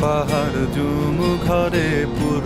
পাহাড় জুম ঘরে পূর্ণিমা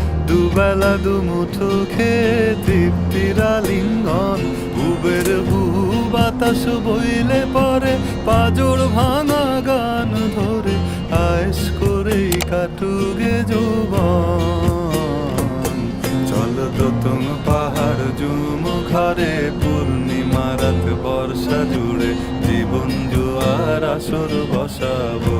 দুবেলা দুমুঠো খেয়ে তৃপ্তির আলিঙ্গন। উবের বহু বাতাস বইলে পরে পাজর ভাঙা গান ধরে আয়েস করেই কাটুগে যৌবন। চল দোতম পাহাড় জুম ঘরে পূর্ণিমা রাত বর্ষা জুড়ে জীবন জুয়ার আসর বসাবো।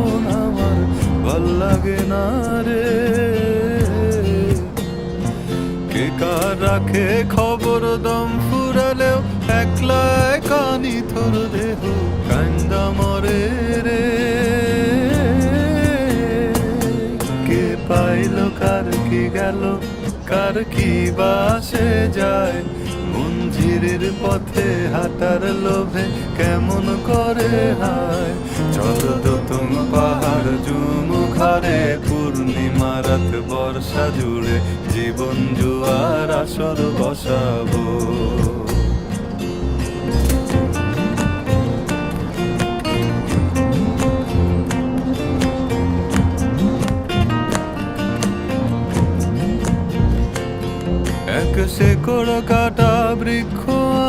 না রে। কে কার রাখে খবর দম ফুরালেও একলা কানি থর দেহ কান্দা মরে রে। কে পাইল কার কি গেল? কার কি বাসে যায়? মঞ্জিরের পথে হাঁটার লোভে কেমন করে হায়? চল তুম পাহাড় জুম ঘরে বর্ষা জুড়ে জীবন জুয়ার আসর বসাবো। শেকড় কাটা বৃক্ষ,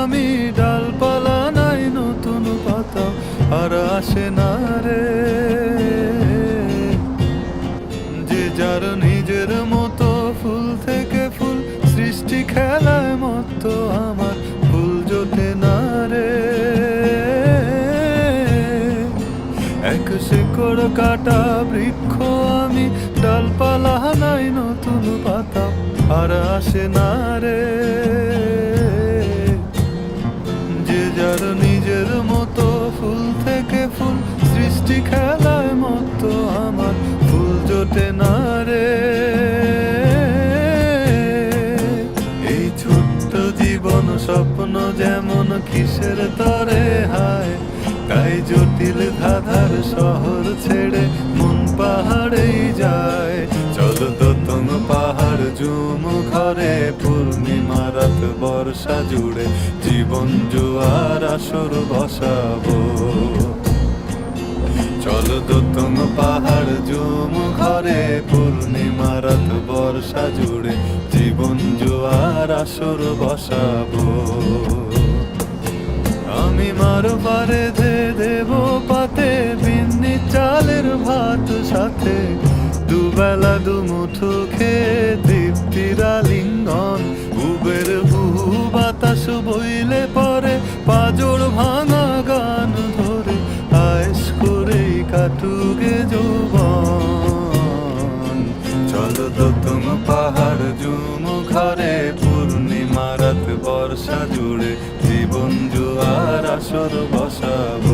আমি ডালপালা নাই নতুন পাতা, আর আসে না রে। যে যার নিজের এক শেকড় কাটা বৃক্ষ আমি, ডালপালা নাই নতুন পাতা, আর আসে না রে। যে যার নিজের মতো ফুল থেকে ফুল, সৃষ্টি খেলায় মতো আমার, ফুল জোটে না রে। এই ছোট্ট জীবন স্বপ্ন যেমন কিসের তরে হায় তাই জটিল ধাঁধার শহর ছেড়ে মন পাহাড়েই যায়। চল দোতম পাহাড় জুম ঘরে, পূর্ণিমা রাত বর্ষা জুড়ে জীবন জোয়ার আসর বসাবো। চল দোতম পাহাড় জুম ঘরে, পূর্ণিমা রাত বর্ষা জুড়ে জীবন জোয়ার আসর বসাবো। আমি মার পারে দে দেব পাতে, বিন্নি চালের ভাত সাথে। দুবেলা দুমুঠো খেয়ে দীপ্তির আলিঙ্গন, উবের বহু বাতাস বইলে পরে পাজোড় ভাঙা গান ধরে আয়েস করে কাটুগে যৌবন। চল দতম পাহাড় জুম ঘরে পূর্ণিমারাত বর্ষা জুড়ে acionam nossa.